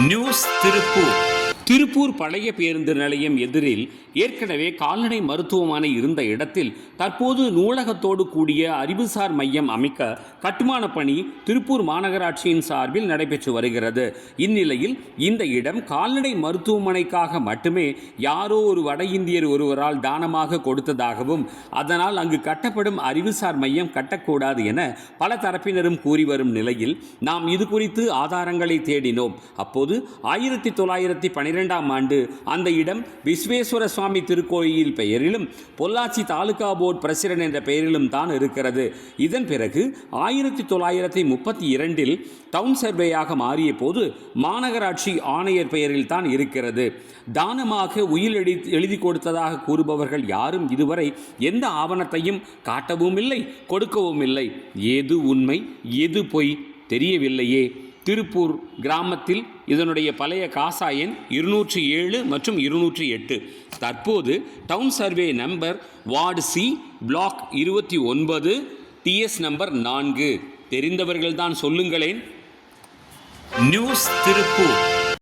News Tiruppur Tiruppur பழைய பேருந்து நிலையம் எதிரில் ஏற்கனவே கால்நடை மருத்துவமனை இருந்த இடத்தில் தற்போது நூலகத்தோடு கூடிய அறிவுசார் மையம் அமைக்க கட்டுமான பணி திருப்பூர் மாநகராட்சியின் சார்பில் நடைபெற்று வருகிறது. இந்நிலையில் இந்த இடம் கால்நடை மருத்துவமனைக்காக மட்டுமே யாரோ ஒரு வட இந்தியர் ஒருவரால் தானமாக கொடுத்ததாகவும் அதனால் அங்கு கட்டப்படும் அறிவுசார் மையம் கட்டக்கூடாது என பல தரப்பினரும் கூறி வரும் நிலையில் நாம் இது குறித்து ஆதாரங்களை தேடினோம். அப்போது ஆயிரத்தி தொள்ளாயிரத்தி இரண்டாம் ஆண்டு. அந்த இடம் விஸ்வேஸ்வர சுவாமி திருக்கோயில் பெயரிலும் பொள்ளாச்சி தாலுகா போர்டு பிரசிடன்ட் என்ற பெயரிலும் தான் இருக்கிறது. இதன் பிறகு ஆயிரத்தி தொள்ளாயிரத்தி முப்பத்தி இரண்டில் டவுன் சர்வேயாக மாறிய போது மாநகராட்சி ஆணையர் பெயரில் தான் இருக்கிறது. தானமாக உயில் எழுதி எழுதி கொடுத்ததாக கூறுபவர்கள் யாரும் இதுவரை எந்த ஆவணத்தையும் காட்டவும் இல்லை கொடுக்கவும் இல்லை எது உண்மை எது பொய் தெரியவில்லையே. திருப்பூர் கிராமத்தில் இதனுடைய பழைய காசா எண் இருநூற்றி ஏழு மற்றும் இருநூற்றி எட்டு. தற்போது town survey number ward C block இருபத்தி ஒன்பது டிஎஸ் நம்பர் நான்கு. தெரிந்தவர்கள்தான் சொல்லுங்களேன். நியூஸ் திருப்பூர்.